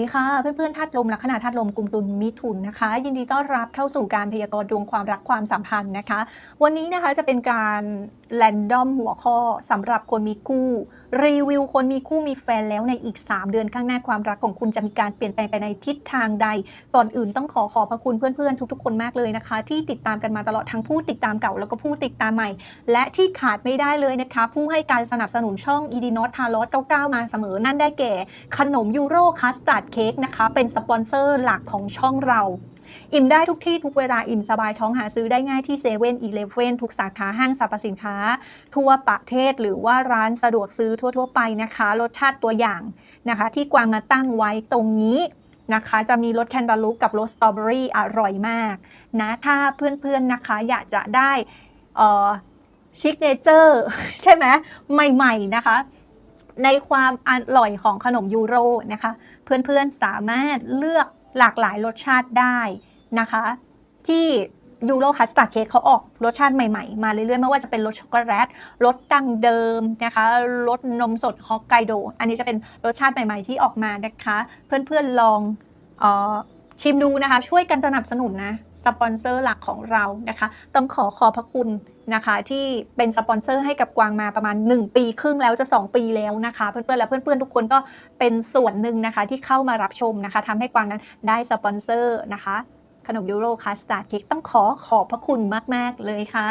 สวัสดีค่ะเพื่อนๆธาตุลมลัคนาธาตุลมกลุ่มตุลมิถุนนะคะ ยินดีต้อนรับเข้าสู่การพยากรณ์ดวงความรักความสัมพันธ์นะคะ วันนี้นะคะจะเป็นการ แรนดอมหัวข้อสำหรับคนมีคู่ รีวิวคนมีคู่มีแฟนแล้วในอีก 3 เดือนข้างหน้าความรักของคุณจะมีการเปลี่ยนแปลงไปในทิศทางใด ก่อนอื่นต้องขอขอบพระคุณเพื่อนๆ ทุกๆ คนมากเลยนะคะ ที่ติดตามกันมาตลอดทั้งผู้ติดตามเก่าแล้วก็ผู้ติดตามใหม่ และที่ขาดไม่ได้เลยนะคะ ผู้ให้การสนับสนุนช่องอีดีนอตทารอส99มาเสมอนั่นได้แก่ ขนมยูโรคัสตาร์ดเค้กนะคะเป็นสปอนเซอร์หลักของช่องเรา อิ่มได้ทุกที่ทุกเวลาอิ่มสบายท้องหาซื้อได้ง่ายที่เซเว่นอีเลฟเว่นทุกสาขาห้างสรรพสินค้า ทั่วประเทศหรือว่าร้านสะดวกซื้อทั่ว ๆ ไปนะคะ รสชาติตัวอย่างนะคะ ที่กวางมาตั้งไว้ตรงนี้นะคะจะมีรสแคนตาลูปกับรสสตรอเบอรี่อร่อยมากนะถ้าเพื่อนๆนะคะอยากจะได้ชิคเนเจอร์ใช่ไหมใหม่ๆนะคะ ในความอร่อยของขนมยูโรนะคะ เพื่อนๆสามารถเลือก หลากหลายรสชาติได้นะคะ ที่ยูโรคัสตาร์ดเค้กเขาออกรสชาติใหม่ๆ มาเรื่อยๆ ไม่ว่าจะเป็นรสช็อกโกแลตรสดั้งเดิมนะคะรสนมสดฮอกไกโด อันนี้จะเป็นรสชาติใหม่ๆ ที่ออกมานะคะ เพื่อนๆลองออชิมดูนะคะ ช่วยกันสนับสนุนนะ สปอนเซอร์หลักของเรานะคะ ต้องขอขอบพระคุณนะคะที่เป็นสปอนเซอร์ให้กับกวางมาประมาณ 1 ปีครึ่งแล้วจะ 2 ปีแล้วนะคะ เพื่อนๆและเพื่อนๆทุกคนก็เป็นส่วนหนึ่งนะคะที่เข้ามารับชมนะคะทำให้กวางนั้นได้สปอนเซอร์นะคะ ขนมยูโรคัสตาร์ดเค้กต้องขอขอบพระคุณมากๆเลยค่ะ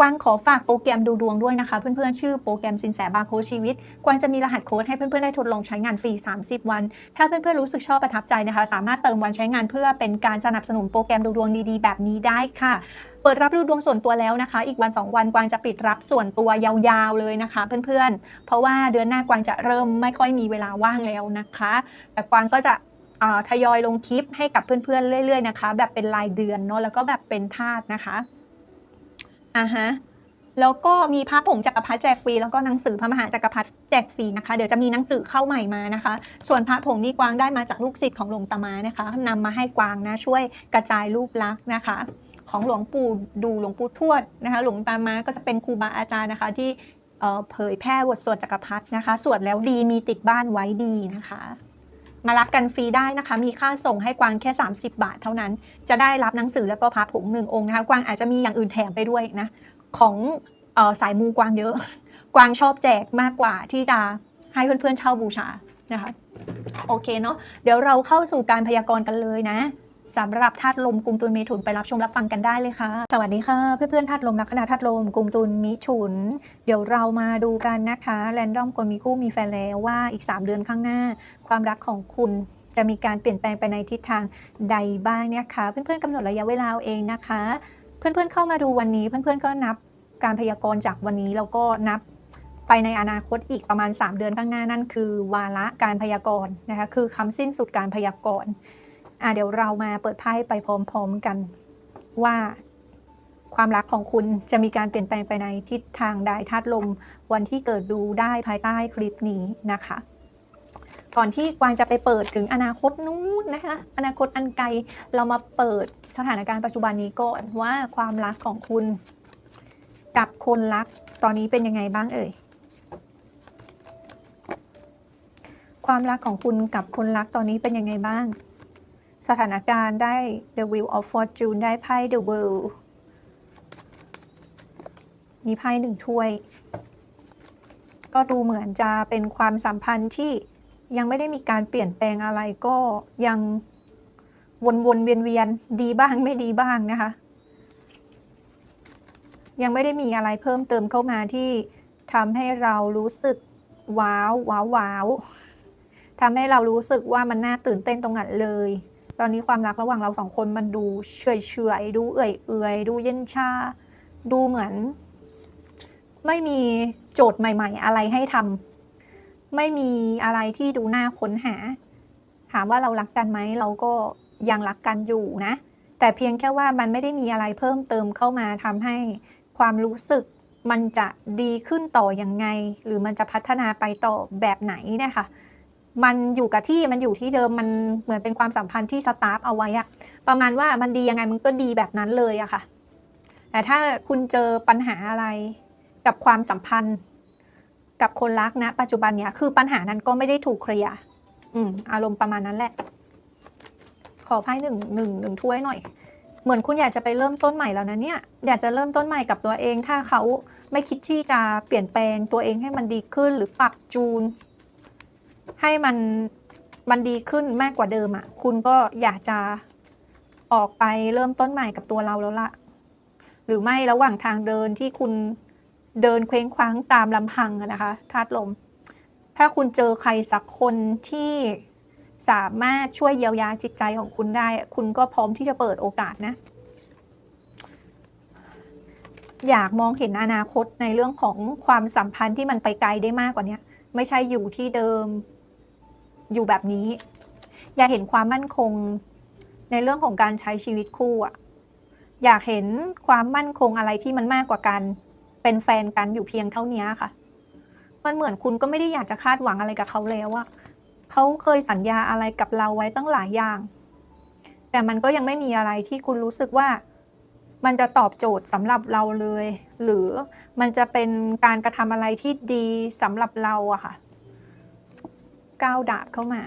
กวางขอฝากโปรแกรมดูดวงด้วยนะคะ เพื่อนๆ ชื่อโปรแกรมสินแสบาโคชีวิต กวางจะมีรหัสโค้ดให้เพื่อนๆ ได้ทดลองใช้งานฟรี 30 วัน ถ้าเพื่อนๆ รู้สึกชอบประทับใจนะคะ สามารถเติมวันใช้งานเพื่อเป็นการสนับสนุนโปรแกรมดูดวงดีๆ แบบนี้ได้ค่ะ เปิดรับดูดวงส่วนตัวแล้วนะคะ อีกวัน 2 วันกวางจะปิดรับส่วนตัวยาวๆเลยนะคะ เพื่อนๆ เพราะว่าเดือนหน้ากวางจะเริ่มไม่ค่อยมีเวลาว่างแล้วนะคะ แต่กวางก็จะทยอยลงคลิปให้กับเพื่อนๆ เรื่อยๆนะคะ แบบเป็นรายเดือนเนาะแล้วก็แบบเป็นธาตุนะคะอ่าฮะแล้วก็มีพระผงจักรพรรดิแจกฟรีแล้วก็หนังสือพระมหาจักรพรรดิแจกฟรีนะคะ เดี๋ยวจะมีหนังสือเข้าใหม่มานะคะ ส่วนพระผงนี่กวางได้มาจากลูกศิษย์ของหลวงตามานะคะนำมาให้กวางนะช่วยกระจายรูปลักษณ์นะคะ ของหลวงปู่ดูหลวงปู่ทวดนะคะหลวงตามาก็จะเป็นครูบาอาจารย์นะคะที่เผยแพร่บทสวดจักรพรรดินะคะ สวดแล้วดีมีติดบ้านไว้ดีนะคะ มารับกันฟรีได้นะคะ มีค่าส่งให้กวางแค่ 30 บาทเท่านั้น จะได้รับหนังสือแล้วก็พระผงหนึ่งองค์นะคะ กวางอาจจะมีอย่างอื่นแถมไปด้วยนะ ของออสายมูกวางเยอะ กวางชอบแจกมากกว่าที่จะให้เพื่อนๆเช่าบูชานะคะ โอเคเนาะ เดี๋ยวเราเข้าสู่การพยากรณ์กันเลยนะ สำหรับธาตุลมกลุ่มตุลมิถุนไปรับชมรับฟังกันได้เลยค่ะ สวัสดีค่ะ เพื่อนๆธาตุลมลัคนาธาตุลมกลุ่มตุลมิถุน เดี๋ยวเรามาดูกันนะคะแรนดอมคนมีคู่มีแฟนแล้วว่าอีก 3 เดือนข้างหน้า ความรักของคุณจะมีการเปลี่ยนแปลงไปในทิศทางใดบ้างเนี่ยคะเพื่อนๆกำหนดระยะเวลาเอาเองนะคะ เพื่อนๆเข้ามาดูวันนี้เพื่อนๆก็นับการพยากรณ์จากวันนี้แล้วก็นับไปในอนาคตอีกประมาณ 3 เดือนข้างหน้านั่นคือ วาระการพยากรณ์นะคะคือคำสิ้นสุดการพยากรณ์ อะเดี๋ยวเรามาเปิดไพ่ไปพร้อมๆกันว่าความรักของคุณจะมีการเปลี่ยนแปลงไปในทิศทางใดธาตุลม วันที่เกิดดูได้ภายใต้คลิปนี้นะคะ ก่อนที่กวางจะไปเปิดถึงอนาคตนู้นนะคะอนาคตอันไกลเรามาเปิดสถานการณ์ปัจจุบันนี้ก่อนว่าความรักของคุณ กับคนรักตอนนี้เป็นยังไงบ้างเอ่ยความรักของคุณกับคนรักตอนนี้เป็นยังไงบ้าง สถานการณ์ได้ The Wheel of Fortune ได้ไพ่ The World มีไพ่หนึ่งถ้วย ก็ดูเหมือนจะเป็นความสัมพันธ์ที่ยังไม่ได้มีการเปลี่ยนแปลงอะไรก็ยังวนๆเวียนๆดีบ้างไม่ดีบ้างนะคะ ยังไม่ได้มีอะไรเพิ่มเติมเข้ามาที่ทำให้เรารู้สึกว้าวว้าวว้าวทำให้เรารู้สึกว่ามันน่าตื่นเต้นตรงนั้นเลย ตอนนี้ความรักระหว่างเราสองคนมันดูเฉยเฉยๆดูเอื่อยเอื่อยๆดูเย็นชา ดูเหมือน ไม่มีโจทย์ใหม่ ๆ อะไรให้ทำไม่มีอะไรที่ดูน่าค้นหา ถามว่าเรารักกันไหมเราก็ยังรักกันอยู่นะ แต่เพียงแค่ว่ามันไม่ได้มีอะไรเพิ่มเติมเข้ามาทำให้ความรู้สึกมันจะดีขึ้นต่ออยังไง หรือมันจะพัฒนาไปต่อแบบไหนเนะคะ มันอยู่กับที่มันอยู่ที่เดิมมันเหมือนเป็นความสัมพันธ์ที่สตาร์ฟเอาไว้อะประมาณว่ามันดียังไงมันก็ดีแบบนั้นเลยอะค่ะ แต่ถ้าคุณเจอปัญหาอะไรกับความสัมพันธ์ กับคนรักนะ ปัจจุบันเนี้ยคือปัญหานั้นก็ไม่ได้ถูกเคลียร์อืมอารมณ์ประมาณนั้นแหละ ขอไพ่หนึ่งหนึ่งหนึ่งถ้วยหน่อย เหมือนคุณอยากจะไปเริ่มต้นใหม่แล้วนะเนี่ยอยากจะเริ่มต้นใหม่กับตัวเอง ถ้าเขาไม่คิดที่จะเปลี่ยนแปลงตัวเองให้มันดีขึ้นหรือปรับจูน ให้มันมันดีขึ้นมากกว่าเดิมอะ่ะ คุณก็อยากจะออกไปเริ่มต้นใหม่กับตัวเราแล้วละหรือไม่ระหว่างทางเดินที่คุณเดินเคว้งคว้างตามลำพังนะคะธาตุลม ถ้าคุณเจอใครสักคนที่สามารถช่วยเยียวยาจิตใจของคุณได้ คุณก็พร้อมที่จะเปิดโอกาสนะ อยากมองเห็นอนาคตในเรื่องของความสัมพันธ์ที่มันไปไกลได้มากกว่านี้ไม่ใช่อยู่ที่เดิม อยู่แบบนี้ อยากเห็นความมั่นคงในเรื่องของการใช้ชีวิตคู่อะอยากเห็นความมั่นคงอะไรที่มันมากกว่ากัน เป็นแฟนกันอยู่เพียงเท่านี้ค่ะ มันเหมือนคุณก็ไม่ได้อยากจะคาดหวังอะไรกับเขาแล้วอะเขาเคยสัญญาอะไรกับเราไว้ตั้งหลายอย่าง แต่มันก็ยังไม่มีอะไรที่คุณรู้สึกว่ามันจะตอบโจทย์สำหรับเราเลย หรือมันจะเป็นการกระทำอะไรที่ดีสำหรับเราอะค่ะ ก้าวดาบเข้ามา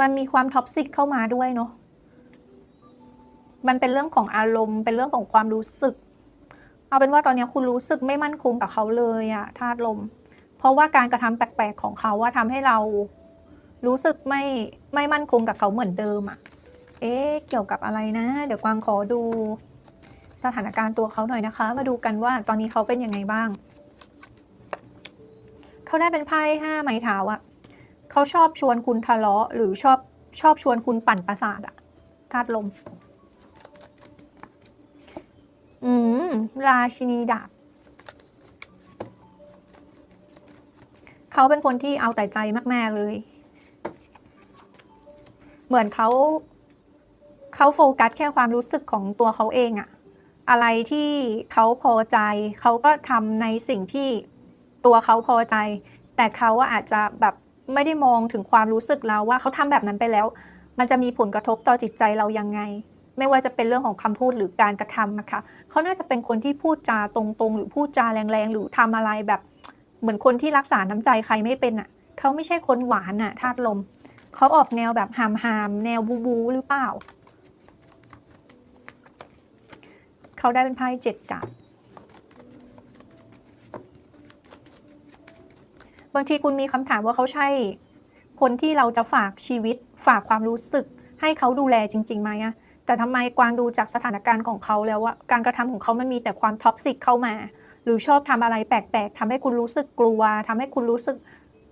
มันมีความท็อกซิกเข้ามาด้วยเนาะ มันเป็นเรื่องของอารมณ์ เป็นเรื่องของความรู้สึก เอาเป็นว่าตอนนี้คุณรู้สึกไม่มั่นคงกับเขาเลยอะธาตุลม เพราะว่าการกระทำแปลกๆของเขาว่าทำให้เรารู้สึกไม่ไม่มั่นคงกับเขาเหมือนเดิมอะเอ๊ะ เกี่ยวกับอะไรนะ เดี๋ยวกวางขอดูสถานการณ์ตัวเขาหน่อยนะคะ มาดูกันว่าตอนนี้เขาเป็นยังไงบ้าง เขาได้เป็นไพ่ห้าไม้เท้าอะเขาชอบชวนคุณทะเลาะ หรือชอบชอบชวนคุณปั่นประสาทอะธาตุลม อืม ราชินีดาบเขาเป็นคนที่เอาแต่ใจมาก ๆ เลย เหมือนเขาเขาโฟกัสแค่ความรู้สึกของตัวเขาเองอะอะไรที่เขาพอใจ เขาก็ทำในสิ่งที่ ตัวเขาพอใจ แต่เขาอะอาจจะแบบไม่ได้มองถึงความรู้สึกเราว่าเขาทำแบบนั้นไปแล้ว มันจะมีผลกระทบต่อจิตใจเรายังไง ไม่ว่าจะเป็นเรื่องของคำพูดหรือการกระทำนะคะเขาน่าจะเป็นคนที่พูดจาตรงๆ หรือพูดจาแรงๆ หรือทำอะไรแบบเหมือนคนที่รักษาน้ำใจใครไม่เป็นอะเขาไม่ใช่คนหวานอะธาตุลมเขาออกแนวแบบหามหามๆแนวบูบูหรือเปล่าเขาได้เป็นไพ่เจ็ดกาบ บางทีคุณมีคำถามว่าเขาใช่ คนที่เราจะฝากชีวิต ฝากความรู้สึก ให้เขาดูแลจริงๆไหมอะแต่ทำไมกวางดูจากสถานการณ์ของเขาแล้วว่าการกระทำของเขามันมีแต่ความท็อกซิกเข้ามา หรือชอบทำอะไรแปลกๆทำให้คุณรู้สึกกลัวทำให้คุณรู้สึก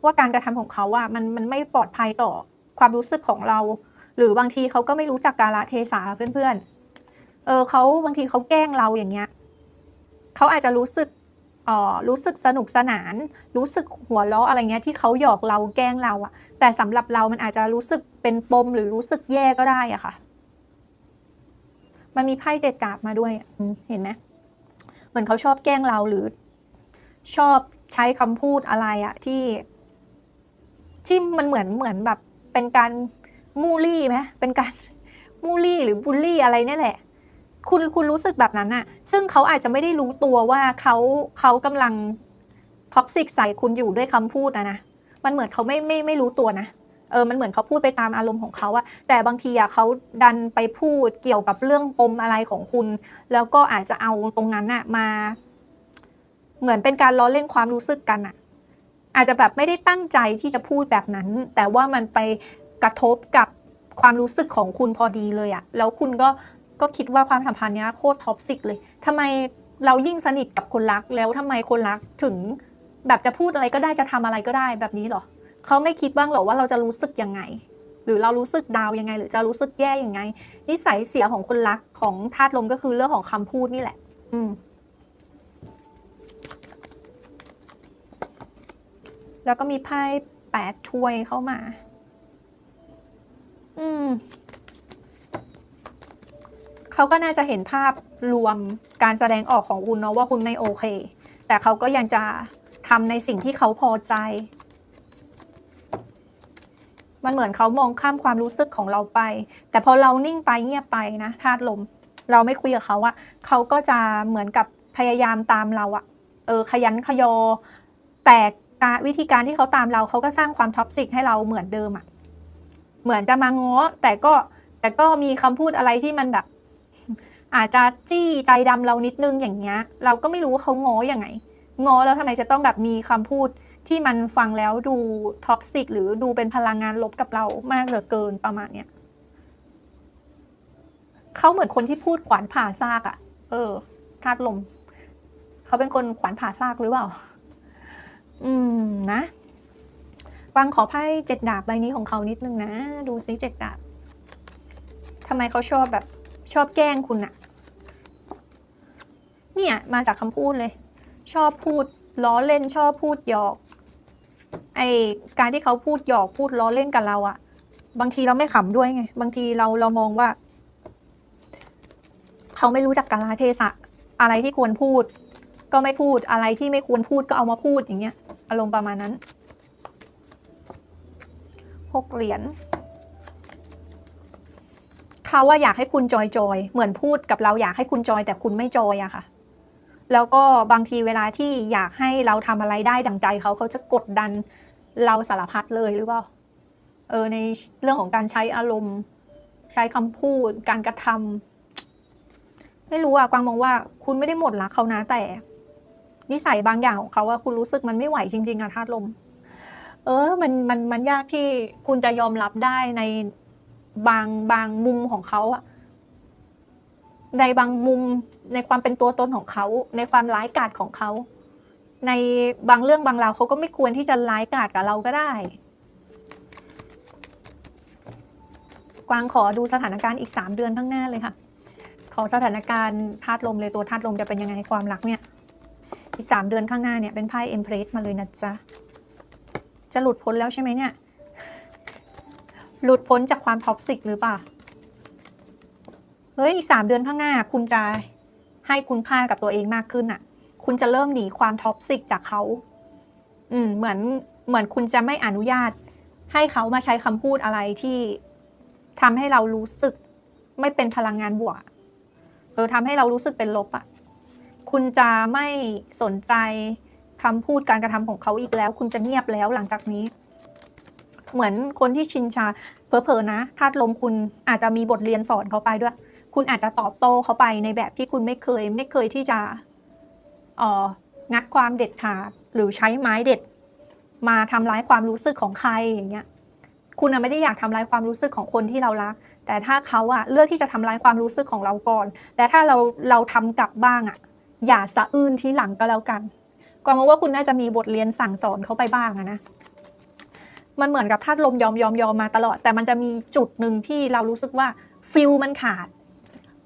ว่าการกระทำของเขาอะมันมันไม่ปลอดภัยต่อความรู้สึกของเรา หรือบางทีเขาก็ไม่รู้จักกาลเทศะเพื่อนๆเออเขาบางทีเขาแกล้งเราอย่างเงี้ยเขาอาจจะรู้สึก รู้สึกสนุกสนาน รู้สึกหัวเราะอะไรเงี้ยที่เขาหยอกเราแกล้งเราอะแต่สำหรับเรามันอาจจะรู้สึกเป็นปมหรือรู้สึกแย่ก็ได้อะค่ะ มันมีไพ่เจ็ดกาบมาด้วยเห็นไหมเหมือนเขาชอบแกล้งเราหรือชอบใช้คำพูดอะไรอะที่ ที่มันเหมือนเหมือนแบบเป็นการมูลี่ไหมเป็นการมูลี่หรือบูลลี่อะไรนี่แหละ คุณคุณรู้สึกแบบนั้นอะซึ่งเขาอาจจะไม่ได้รู้ตัวว่าเขาเขากำลังท็อกซิกใส่คุณอยู่ด้วยคำพูดนะนะ มันเหมือนเขาไม่ไม่ไม่รู้ตัวนะ เออ มันเหมือนเขาพูดไปตามอารมณ์ของเขาอะแต่บางทีอะเขาดันไปพูดเกี่ยวกับเรื่องปมอะไรของคุณ แล้วก็อาจจะเอาตรงนั้นอะมา เหมือนเป็นการล้อเล่นความรู้สึกกันอะอาจจะแบบไม่ได้ตั้งใจที่จะพูดแบบนั้น แต่ว่ามันไปกระทบกับความรู้สึกของคุณพอดีเลยอะแล้วคุณก็ ก็คิดว่าความสัมพันธ์เนี้ยโคตรท็อกซิกเลยทำไมเรายิ่งสนิทกับคนรักแล้วทำไมคนรักถึง แบบจะพูดอะไรก็ได้จะทำอะไรก็ได้แบบนี้หรอเขาไม่คิดบ้างหรอว่าเราจะรู้สึกยังไง หรือเรารู้สึกดาวยังไง หรือจะรู้สึกแย่ยังไง นิสัยเสียของคนรักของธาตุลมก็คือเรื่องของคำพูดนี่แหละ อืมแล้วก็มีไพ่แปดถ้วยเข้ามา อืม เขาก็น่าจะเห็นภาพรวมการแสดงออกของคุณเนาะว่าคุณไม่โอเค แต่เขาก็ยังจะทำในสิ่งที่เขาพอใจ มันเหมือนเขามองข้ามความรู้สึกของเราไป แต่พอเรานิ่งไปเงียบไปนะธาตุลม เราไม่คุยกับเขาอะเขาก็จะเหมือนกับพยายามตามเราอะเออขยันขยอ แต่การวิธีการที่เขาตามเราเขาก็สร้างความท็อกซิกให้เราเหมือนเดิมอะเหมือนจะมาง้อแต่ก็แต่ก็มีคำพูดอะไรที่มันแบบ อาจจะจี้ใจดำเรานิดนึงอย่างเงี้ย เราก็ไม่รู้ว่าเขาง้อย่างไงง้อแล้วทำไมจะต้องแบบมีคำพูดที่มันฟังแล้วดูท็อกซิกหรือดูเป็นพลังงานลบกับเรามากเหลือเกินประมาณเนี้ยเขาเหมือนคนที่พูดขวานผ่าซากอะ่ะ เออธาตุลม เขาเป็นคนขวานผ่าซากหรือเปล่า อืมนะกวางขอไพ่เจ็ดดาบใบนี้ของเขานิดนึงนะ ดูซิเจ็ดดาบทำไมเขาชอบแบบ ชอบแกล้งคุณอะเนี่ยมาจากคำพูดเลย ชอบพูดล้อเล่นชอบพูดหยอก ไอการที่เขาพูดหยอกพูดล้อเล่นกับเราอะบางทีเราไม่ขำด้วยไง บางทีเราเรามองว่า เขาไม่รู้จักกาลเทศะ อะไรที่ควรพูด ก็ไม่พูดอะไรที่ไม่ควรพูดก็เอามาพูดอย่างเงี้ย อารมณ์ประมาณนั้นหกเหรียญ เขาว่าอยากให้คุณจอยจอยๆเหมือนพูดกับเราอยากให้คุณจอยแต่คุณไม่จอยอะค่ะ แล้วก็บางทีเวลาที่อยากให้เราทำอะไรได้ดังใจเขาเขาจะกดดันเราสารพัดเลยหรือเปล่าเออในเรื่องของการใช้อารมณ์ ใช้คำพูด การกระทำไม่รู้อะกวางมองว่าคุณไม่ได้หมดรักเขานะแต่ นิสัยบางอย่างของเขาว่าคุณรู้สึกมันไม่ไหวจริง ๆอะธาตุลม เออ มันมันมันยากที่คุณจะยอมรับได้ใน บางบางมุมของเขาอะในบางมุมในความเป็นตัวตนของเขา ในความร้ายกาจของเขา ในบางเรื่องบางราวเขาก็ไม่ควรที่จะร้ายกาจกับเราก็ได้ กวางขอดูสถานการณ์อีกสามเดือนข้างหน้าเลยค่ะ ขอสถานการณ์ธาตุลมเลยตัวธาตุลมจะเป็นยังไงความรักเนี่ย อีกสามเดือนข้างหน้าเนี่ยเป็นไพ่เอ็มเพรสมาเลยนะจ๊ะจะหลุดพ้นแล้วใช่ไหมเนี่ย หลุดพ้นจากความท็อกซิกหรือเปล่า เฮ้ยอีกสามเดือนข้างหน้าคุณจะให้คุณค่ากับตัวเองมากขึ้นอะคุณจะเริ่มหนีความท็อกซิกจากเขา อืม เหมือนเหมือนคุณจะไม่อนุญาต ให้เขามาใช้คำพูดอะไรที่ทำให้เรารู้สึก ไม่เป็นพลังงานบวก เออทำให้เรารู้สึกเป็นลบอะคุณจะไม่สนใจคำพูดการกระทำของเขาอีกแล้ว คุณจะเงียบแล้วหลังจากนี้ เหมือนคนที่ชินชาเผลอๆนะธาตุลมคุณอาจจะมีบทเรียนสอนเขาไปด้วย คุณอาจจะตอบโต้เขาไปในแบบที่คุณไม่เคย ไม่เคยที่จะอองัดความเด็ดขาดหรือใช้ไม้เด็ด มาทำร้ายความรู้สึกของใครอย่างเงี้ยคุณไม่ได้อยากทำร้ายความรู้สึกของคนที่เรารัก แต่ถ้าเขาอะเลือกที่จะทำร้ายความรู้สึกของเราก่อน และถ้าเราเราทำกลับบ้างอะอย่าสะอื้นที่หลังก็แล้วกันกวางมองว่าคุณน่าจะมีบทเรียนสั่งสอนเขาไปบ้างอะนะ มันเหมือนกับธาตุลมยอมยอมยอมมาตลอด แต่มันจะมีจุดหนึ่งที่เรารู้สึกว่าฟิลมันขาด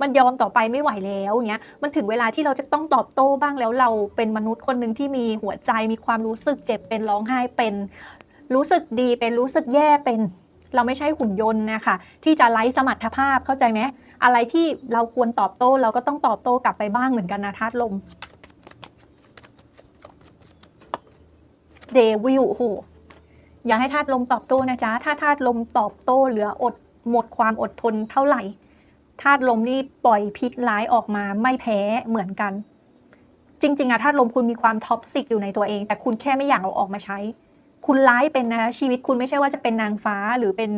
มันยอมต่อไปไม่ไหวแล้วเนี้ยมันถึงเวลาที่เราจะต้องตอบโต้บ้างแล้วเราเป็นมนุษย์คนหนึ่งที่มีหัวใจมีความรู้สึกเจ็บเป็นร้องไห้เป็น รู้สึกดีเป็นรู้สึกแย่เป็น เราไม่ใช่หุ่นยนต์นะคะที่จะไร้สมรรถภาพเข้าใจไหมอะไรที่เราควรตอบโต้เราก็ต้องตอบโต้กลับไปบ้างเหมือนกันนะธาตุลมเดวิลโอ้โห อย่าให้ธาตุลมตอบโต้นะจ๊ะ ถ้าธาตุลมตอบโต้เหลืออดหมดความอดทนเท่าไหร่ธาตุลมนี่ปล่อยพิษร้ายออกมาไม่แพ้เหมือนกัน จริงๆอะธาตุลมคุณมีความท็อกซิกอยู่ในตัวเอง แต่คุณแค่ไม่อยากเอาออกมาใช้ คุณร้ายเป็นนะคะชีวิตคุณไม่ใช่ว่าจะเป็นนางฟ้าหรือเป็น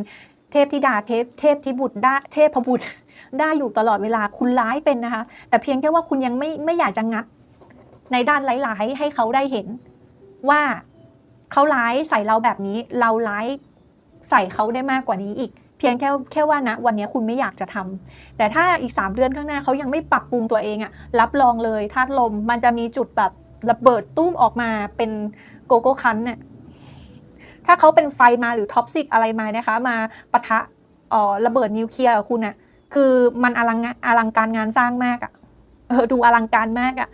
เทพธิดาเทพเทพธิบุตรได้เทพบุตรได้อยู่ตลอดเวลาคุณร้ายเป็นนะคะ แต่เพียงแค่ว่าคุณยังไม่ไม่อยากจะงัด ในด้านร้ายๆให้เขาได้เห็นว่า เขาร้ายใส่เราแบบนี้ เราร้ายใส่เขาได้มากกว่านี้อีก เพียงแค่แค่ว่านะวันนี้คุณไม่อยากจะทำแต่ถ้าอีก 3 เดือนข้างหน้าเขายังไม่ปรับปรุงตัวเองอะรับรองเลยธาตุลมมันจะมีจุดแบบระเบิดตุ้มออกมาเป็นโกโก้คันเนี่ยถ้าเขาเป็นไฟมาหรือท็อปซิกอะไรมานะคะ มาปะทะอ่อระเบิดนิวเคลียร์คุณอะคือมันอลังงาอลังการงานสร้างมากอะเออดูอลังการมากอะ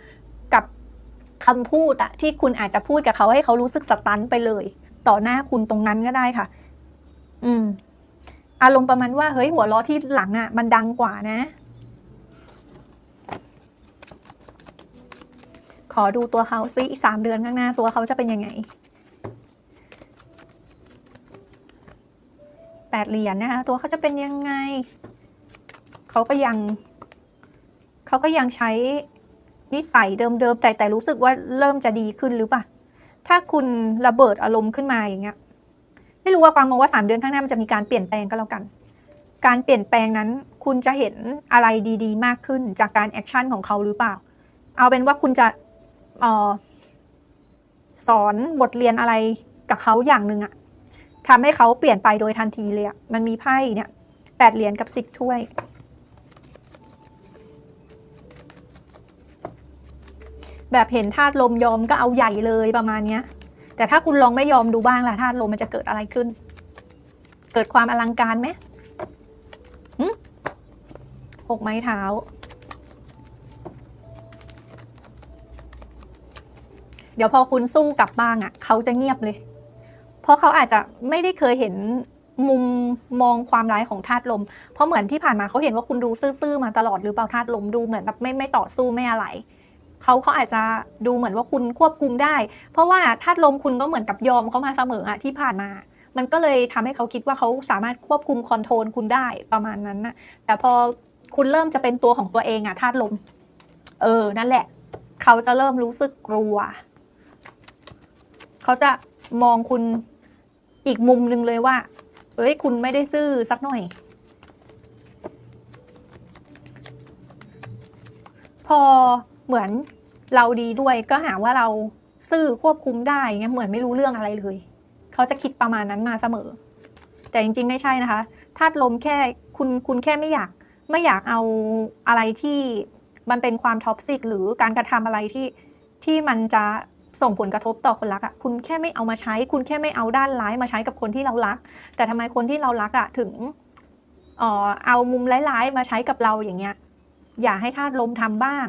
คำพูดอะที่คุณอาจจะพูดกับเขาให้เขารู้สึกสตันไปเลย ต่อหน้าคุณตรงนั้นก็ได้ค่ะ อืม อารมณ์ประมาณว่าเฮ้ยหัวล้อที่หลังอะมันดังกว่านะ ขอดูตัวเขาซิอีกสามเดือนข้างหน้าตัวเขาจะเป็นยังไงแปดเหรียญนะคะตัวเขาจะเป็นยังไง เขาก็ยัง เขาก็ยังใช้ นิสัยเดิมๆแต่แต่รู้สึกว่าเริ่มจะดีขึ้นหรือเปล่าถ้าคุณระเบิดอารมณ์ขึ้นมาอย่างเงี้ยไม่รู้ว่ากวางมองว่าสามเดือนข้างหน้ามันจะมีการเปลี่ยนแปลงก็แล้วกัน การเปลี่ยนแปลงนั้น คุณจะเห็นอะไรดีๆ มากขึ้นจากการแอคชั่นของเขาหรือเปล่า เอาเป็นว่าคุณจะออสอนบทเรียนอะไรกับเขาอย่างหนึ่งอะทำให้เขาเปลี่ยนไปโดยทันทีเลยอะมันมีไพ่เนี่ยแปดเหรียญกับสิบถ้วย แบบเห็นธาตุลมยอมก็เอาใหญ่เลยประมาณเนี้ย แต่ถ้าคุณลองไม่ยอมดูบ้างล่ะธาตุลมมันจะเกิดอะไรขึ้น เกิดความอลังการไหมหกไม้เท้า เดี๋ยวพอคุณสู้กลับบ้างอะ่ะ เขาจะเงียบเลย เพราะเขาอาจจะไม่ได้เคยเห็นมุมมองความร้ายของธาตุลม เพราะเหมือนที่ผ่านมาเขาเห็นว่าคุณดูซื่อๆมาตลอดหรือเปล่าธาตุลมดูเหมือนแบบไม่ไม่ต่อสู้ไม่อะไร เขาเขาอาจจะดูเหมือนว่าคุณควบคุมได้ เพราะว่าธาตุลมคุณก็เหมือนกับยอมเขามาเสมออะที่ผ่านมา มันก็เลยทำให้เขาคิดว่าเขาสามารถควบคุมคอนโทรลคุณได้ประมาณนั้นนะแต่พอคุณเริ่มจะเป็นตัวของตัวเองอะธาตุลม เออ นั่นแหละ เขาจะเริ่มรู้สึกกลัว เขาจะมองคุณอีกมุมหนึ่งเลยว่า เอ้ย คุณไม่ได้ซื่อสักหน่อย พอ เหมือนเราดีด้วยก็หาว่าเราซื่อควบคุมได้เงี้ยเหมือนไม่รู้เรื่องอะไรเลย เขาจะคิดประมาณนั้นมาเสมอ แต่จริงๆไม่ใช่นะคะธาตุลมแค่คุณคุณแค่ไม่อยากไม่อยากเอาอะไรที่มันเป็นความท็อกซิกหรือการกระทำอะไรที่ที่มันจะส่งผลกระทบต่อคนรักอะ่ะคุณแค่ไม่เอามาใช้ คุณแค่ไม่เอาด้านร้ายมาใช้กับคนที่เรารัก แต่ทำไมคนที่เรารักอะ่ะถึงเออเอามุมร้ายๆมาใช้กับเราอย่างเงี้ย อย่าให้ธาตุลมทำบ้าง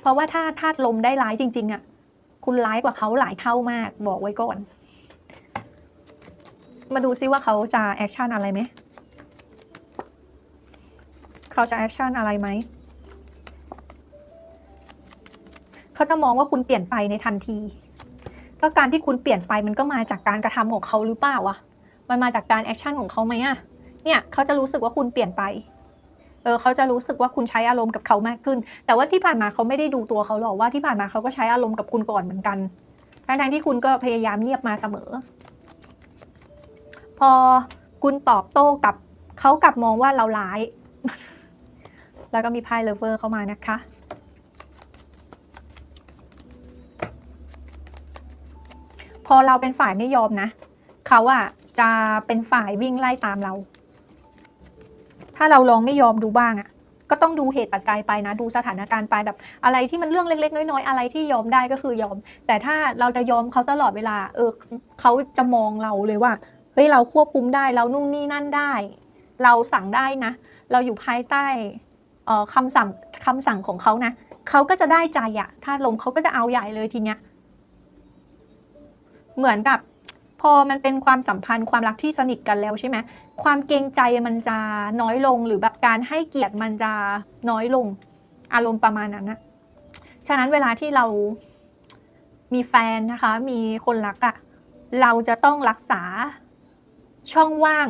เพราะว่าถ้าธาตุลมได้ร้ายจริง ๆอะ่ะคุณร้ายกว่าเขาหลายเท่ามาก บอกไว้ก่อน มาดูซิว่าเขาจะแอคชั่นอะไรไหมเขาจะแอคชั่นอะไรไหมเขาจะมองว่าคุณเปลี่ยนไปในทันทีก็การที่คุณเปลี่ยนไปมันก็มาจากการกระทำของเขาหรือเปล่าวะมันมาจากการแอคชั่นของเขาไหมอะเนี่ยเขาจะรู้สึกว่าคุณเปลี่ยนไป เออเขาจะรู้สึกว่าคุณใช้อารมณ์กับเขามากขึ้น แต่ว่าที่ผ่านมาเขาไม่ได้ดูตัวเขาหรอกว่าที่ผ่านมาเขาก็ใช้อารมณ์กับคุณก่อนเหมือนกันทั้งที่คุณก็พยายามเงียบมาเสมอ พอคุณตอบโต้กับเขากลับมองว่าเราร้าย แล้วก็มีไพ่เลเวอร์เข้ามานะคะพอเราเป็นฝ่ายไม่ยอมนะ เขาอะจะเป็นฝ่ายวิ่งไล่ตามเรา ถ้าเราลองไม่ยอมดูบ้างอะก็ต้องดูเหตุปัจจัยไปนะ ดูสถานการณ์ไปแบบอะไรที่มันเรื่องเล็ก ๆ น้อยๆ อะไรที่ยอมได้ก็คือยอม แต่ถ้าเราจะยอมเขาตลอดเวลา เออเขาจะมองเราเลยว่าเฮ้ยเราควบคุมได้เรานู่นนี่นั่นได้ เราสั่งได้นะ เราอยู่ภายใต้เออคำสั่งคำสั่งของเขานะเขาก็จะได้ใจอะถ้าลมเขาก็จะเอาใหญ่เลยทีเนี้ยเหมือนกับ พอมันเป็นความสัมพันธ์ความรักที่สนิทกันแล้วใช่ไหมความเกรงใจมันจะน้อยลงหรือแบบการให้เกียรติมันจะน้อยลงอารมณ์ประมาณนั้นนะฉะนั้นเวลาที่เรามีแฟนนะคะ มีคนรักอะเราจะต้องรักษาช่องว่าง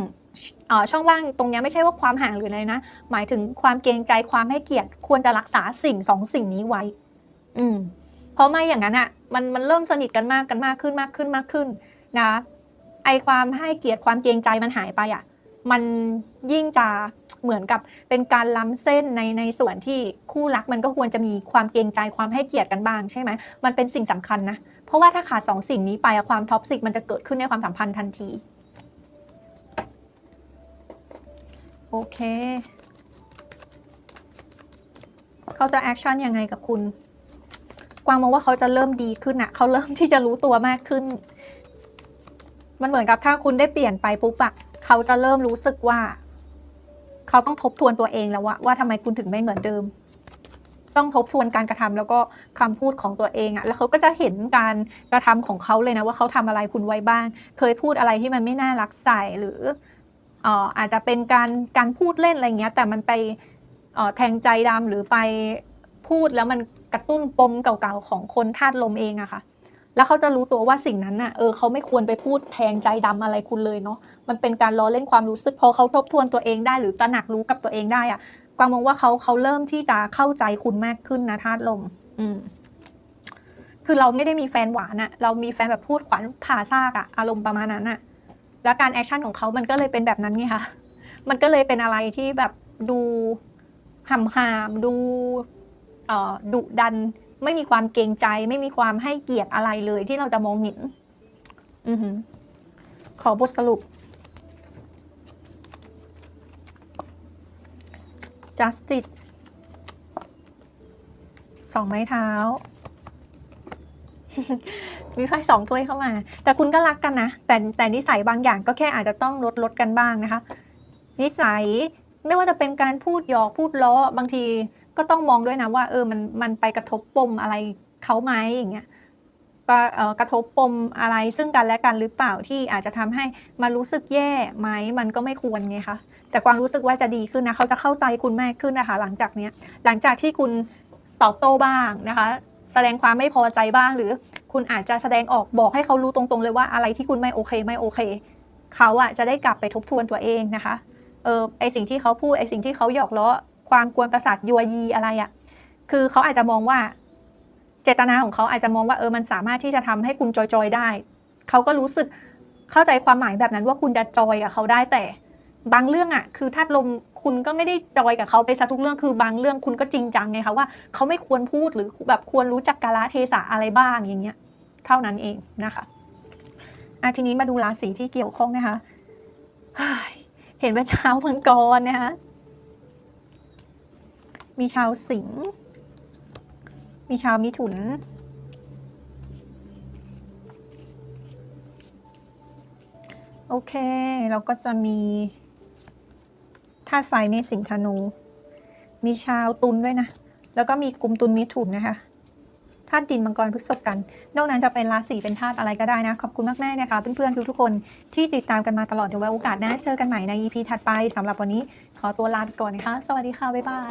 เอ่อช่องว่างตรงนี้ไม่ใช่ว่าความห่างหรืออะไรนะ หมายถึงความเกรงใจความให้เกียรติควรจะรักษาสิ่งสองสิ่งนี้ไว้ อืม เพราะไม่อย่างนั้นอะมันมันเริ่มสนิทกันมากกันมากขึ้นมากขึ้นมากขึ้น นะไอความให้เกียรติความเกรงใจมันหายไปอะ่ะมันยิ่งจะเหมือนกับเป็นการล้ำเส้นในในส่วนที่คู่รักมันก็ควรจะมีความเกรงใจความให้เกียรติกันบ้างใช่ไหมมันเป็นสิ่งสำคัญนะ เพราะว่าถ้าขาดสองสิ่งนี้ไปอะความท็อกซิกมันจะเกิดขึ้นในความสัมพันธ์ทันที โอเค เขาจะแอคชั่นยังไงกับคุณ กวางมองว่าเขาจะเริ่มดีขึ้นอะเขาเริ่มที่จะรู้ตัวมากขึ้น มันเหมือนกับถ้าคุณได้เปลี่ยนไปปุ๊บอะเขาจะเริ่มรู้สึกว่า เขาต้องทบทวนตัวเองแล้วว่าว่าทำไมคุณถึงไม่เหมือนเดิม ต้องทบทวนการกระทำแล้วก็คำพูดของตัวเองอะแล้วเขาก็จะเห็นการกระทำของเขาเลยนะว่าเขาทำอะไรคุณไว้บ้าง เคยพูดอะไรที่มันไม่น่ารักใส่หรืออ่ออาจจะเป็นการการพูดเล่นอะไรเงี้ย แต่มันไปอ่อแทงใจดำหรือไปพูดแล้วมันกระตุ้นปมเก่าๆของคนธาตุลมเองอะค่ะ แล้วเขาจะรู้ตัวว่าสิ่งนั้นน่ะเออเขาไม่ควรไปพูดแทงใจดำอะไรคุณเลยเนาะมันเป็นการล้อเล่นความรู้สึกพอเขาทบทวนตัวเองได้ หรือตระหนักรู้กับตัวเองได้อะกวางมองว่าเขาเขาเริ่มที่จะเข้าใจคุณมากขึ้นนะธาตุลม อืม คือเราไม่ได้มีแฟนหวานอะเรามีแฟนแบบพูดขวัญผ่าซากอะอารมณ์ประมาณนั้นอะแล้วการแอคชั่นของเขามันก็เลยเป็นแบบนั้นไงคะมันก็เลยเป็นอะไรที่แบบดูห่ำหามดูเอ่อดุดัน ไม่มีความเกรงใจ ไม่มีความให้เกียรติอะไรเลยที่เราจะมองเห็นอือหือขอบทสรุป justice สองไม้เท้า มีไพ่สองถ้วยเข้ามา แต่คุณก็รักกันนะ แต่แต่นิสัยบางอย่างก็แค่อาจจะต้องลดลดกันบ้างนะคะ นิสัยไม่ว่าจะเป็นการพูดหยอกพูดล้อบางที ก็ต้องมองด้วยนะว่าเออมันมันไปกระทบปมอะไรเขาไหมอย่างเงี้ยก็เอ่อกระทบปมอะไรซึ่งกันและกันหรือเปล่าที่อาจจะทำให้มันรู้สึกแย่ไหมมันก็ไม่ควรไงคะแต่ความรู้สึกว่าจะดีขึ้นนะเขาจะเข้าใจคุณมากขึ้นนะคะ หลังจากเนี้ยหลังจากที่คุณตอบโต้บ้างนะคะ แสดงความไม่พอใจบ้าง หรือคุณอาจจะแสดงออกบอกให้เขารู้ตรงๆ เลยว่าอะไรที่คุณไม่โอเคไม่โอเค เขาอะจะได้กลับไปทบทวนตัวเองนะคะเออไอสิ่งที่เขาพูดไอสิ่งที่เขาหยอกล้อ ความกวนประสาทยัวยีอะไรอะคือเขาอาจจะมองว่า เจตนาของเขาอาจจะมองว่าเออมันสามารถที่จะทำให้คุณจอยๆได้ เขาก็รู้สึกเข้าใจความหมายแบบนั้นว่าคุณจะจอยกับเขาได้แต่บางเรื่องอะคือธาตุลมคุณก็ไม่ได้จอยกับเขาไปซะทุกเรื่องคือบางเรื่องคุณก็จริงจังไงคะว่าเขาไม่ควรพูดหรือแบบควรรู้จักกาลเทศะอะไรบ้างอย่างเงี้ย เท่านั้นเองนะคะอะทีนี้มาดูราศีที่เกี่ยวข้องนะคะ เห็นว่าเช้าวมังกรนะคะ มีชาวสิงห์มีชาวมิถุน โอเค เราก็จะมีธาตุไฟในสิงห์ธนู มีชาวตุลด้วยนะ แล้วก็มีกลุ่มตุลมิถุนนะคะธาตุดินมังกรพฤษภกัน นอกนั้นจะเป็นราศีเป็นธาตุอะไรก็ได้นะ ขอบคุณมากๆนะคะ เพื่อนๆทุกๆคนที่ติดตามกันมาตลอดเดี๋ยวไว้โอกาสหน้าเจอกันใหม่ใน EP ถัดไปสำหรับวันนี้ขอตัวลาไปก่อนนะคะ สวัสดีค่ะ บ๊ายบาย